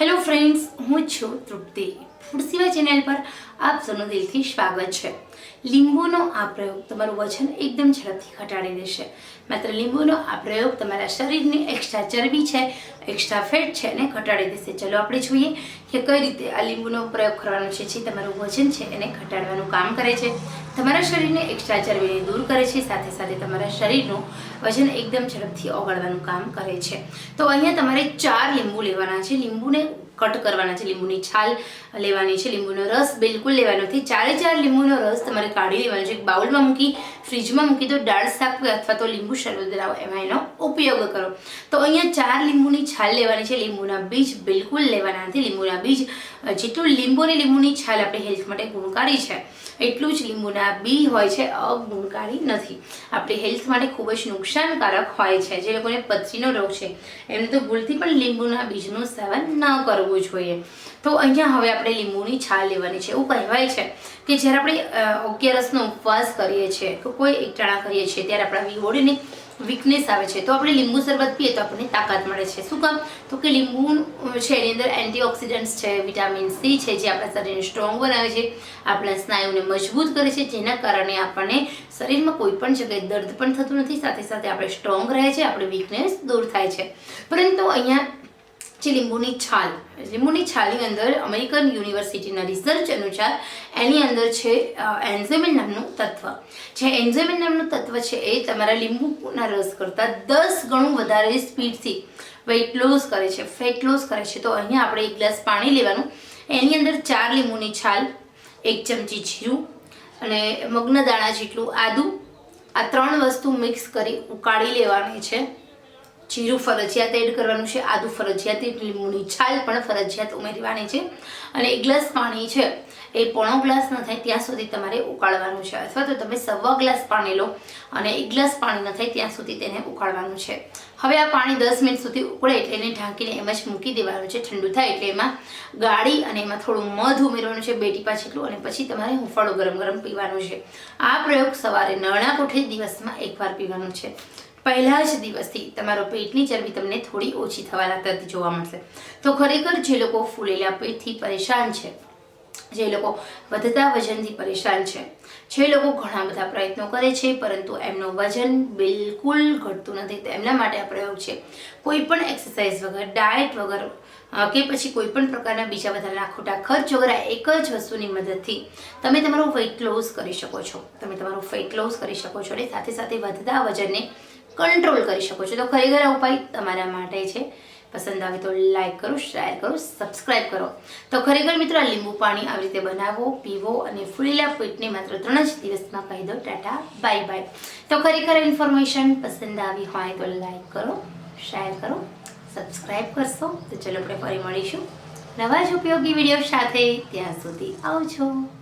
Hello friends હું છું તૃપ્તિ સિવાય ચેનલ પર આપ સૌનું દિલથી સ્વાગત છે. લીંબુનો આ પ્રયોગ તમારું વજન એકદમ ઝડપથી ઘટાડી દેશે. માત્ર લીંબુનો આ પ્રયોગ તમારા શરીરની એક્સ્ટ્રા ચરબી છે એક્સ્ટ્રા ફેટ છે એને ઘટાડી દેશે. ચલો આપણે જોઈએ કે કઈ રીતે આ લીંબુનો પ્રયોગ કરવાનો છે, જે તમારું વજન છે એને ઘટાડવાનું કામ કરે છે. તમારા શરીરને એક્સ્ટ્રા ચરબીને દૂર કરે છે, સાથે સાથે તમારા શરીરનું વજન એકદમ ઝડપથી ઓગળવાનું કામ કરે છે. તો અહીંયા તમારે ચાર લીંબુ લેવાના છે. લીંબુને કટ કરવાના છે, લીંબુની છાલ લેવાની છે, લીંબુનો રસ બિલકુલ લેવાનો નથી. ચારે ચાર લીંબુનો રસ તમારે કાઢી લેવાનો છે, એક બાઉલમાં મૂકી, ફ્રીજમાં મૂકી દો, દાળ શાક અથવા તો લીંબુ શરબત બનાવો, એમાં એનો ઉપયોગ કરો. તો અહીંયા ચાર લીંબુની છાલ લેવાની છે, લીંબુના બીજ બિલકુલ લેવાના નથી. લીંબુના બીજ જેટલું લીંબુ અને લીંબુની છાલ આપણે હેલ્થ માટે ગુણકારી છે, એટલું જ લીંબુના બી હોય છે, અગુણકારી નથી. આપણી હેલ્થ માટે ખૂબ જ નુકસાનકારક હોય છે, જે લોકોને પથરીનો રોગ છે. એમને તો ભૂલથી પણ લીંબુના બીજનું સેવન ન કરવું. જોઈએ. તો અહીંયા હવે આપણે લીંબુની છાલ લેવાની છે. એવું કહેવાય છે કે જ્યારે આપણે અ, અગિયારસનો ઉપવાસ કરીએ છીએ કે કોઈ એકટાણા કરીએ છીએ ત્યારે આપણા બોડીની વીકનેસ આવે છે. તો આપણે લીંબુ શરબત પીએ તો આપણને તાકાત મળે છે. શું કામ? તો કે લીંબુ છે એની અંદર એન્ટીઓક્સિડન્ટ્સ છે વિટામિન સી છે જે આપણા શરીરને સ્ટ્રોંગ બનાવે છે આપણા સ્નાયુને મજબૂત કરે છે જેના કારણે આપણને શરીરમાં કોઈ પણ જગ્યાએ દર્દ પણ થતું નથી. સાથે સાથે આપણે સ્ટ્રોંગ રહે છે આપણે વીકનેસ દૂર થાય છે. પરંતુ અહીંયા જે લીંબુની છાલ. લીંબુની છાલની અંદર અમેરિકન યુનિવર્સિટીના રિસર્ચ અનુસાર એની અંદર છે એન્ઝેમિન નામનું તત્વ. જે એન્ઝેમિન નામનું તત્વ છે એ તમારા લીંબુના રસ કરતાં દસ ગણું વધારે સ્પીડથી વેઇટ લોસ કરે છે ફેટ લોસ કરે છે. તો અહીંયા આપણે એક ગ્લાસ પાણી લેવાનું. એની અંદર ચાર લીંબુની છાલ, એક ચમચી જીરું અને મગ્ન દાણા જેટલું આદું આ ત્રણ વસ્તુ મિક્સ કરી ઉકાળી લેવાની છે. જીરું ફરજિયાત એડ કરવાનું છે, આદુ ફરજિયાત લીંબુની છાલ પણ ફરજિયાત ઉમેરવાની છે. અને એક ગ્લાસ પાણી છે, એ પોણો ગ્લાસ ન થાય ત્યાં સુધી તમારે ઉકાળવાનું છે. અથવા તો તમે સવા ગ્લાસ પાણી લો અને એક ગ્લાસ પાણી ન થાય ત્યાં સુધી તેને ઉકાળવાનું છે. હવે આ પાણી દસ મિનિટ સુધી ઉકળે એટલે એને ઢાંકીને એમ જ મૂકી દેવાનું છે. ઠંડુ થાય એટલે એમાં ગાળી અને એમાં થોડું મધ ઉમેરવાનું છે, બે ટીપા જેટલું, અને પછી તમારે હુંફાળું ગરમ ગરમ પીવાનું છે. આ પ્રયોગ સવારે નરણા કોઠે દિવસમાં એકવાર પીવાનું છે. પહેલા જ દિવસથી તમારો પેટની ચરબી તમને થોડી ઓછી થવા લાગતી જોવા મળશે. તો ખરેખર જે લોકો ફૂલેલા પેટથી પરેશાન છે, જે લોકો વધતા વજનથી પરેશાન છે, જે લોકો ઘણા બધા પ્રયત્નો કરે છે, પરંતુ એમનું વજન બિલકુલ ઘટતું નથી. તો એમના માટે આ પ્રયોગ છે. કોઈ પણ એક્સરસાઇઝ વગર, ડાયટ વગર કે પછી કોઈ પણ પ્રકારના બીજા બધાના ખોટા ખર્ચ વગર એક જ વસ્તુની મદદથી તમે તમારું વેઇટ લોસ કરી શકો છો. તમે તમારું ફેટ લોસ કરી શકો છો અને સાથે સાથે વધતા વજનને કંટ્રોલ કરી શકો છો. તો ખરેખર આ ઉપાય તમારા માટે છે. પસંદ આવે તો લાઈક કરો, શેર કરો, સબસ્ક્રાઇબ કરો. તો ખરેખર મિત્રો લીંબુ પાણી આવી રીતે બનાવો, પીવો અને ફૂલેલા પેટને માત્ર ત્રણ જ દિવસમાં કહી દો. Tata, bye bye. તો ખરેખર ઇન્ફોર્મેશન પસંદ આવી હોય તો લાઈક કરો, શેર કરો, સબસ્ક્રાઇબ કરશો. તો ચલો, આપણે ફરી મળીશું. નવા જ ઉપયોગી વીડિયો સાથે ત્યાં સુધી આવજો.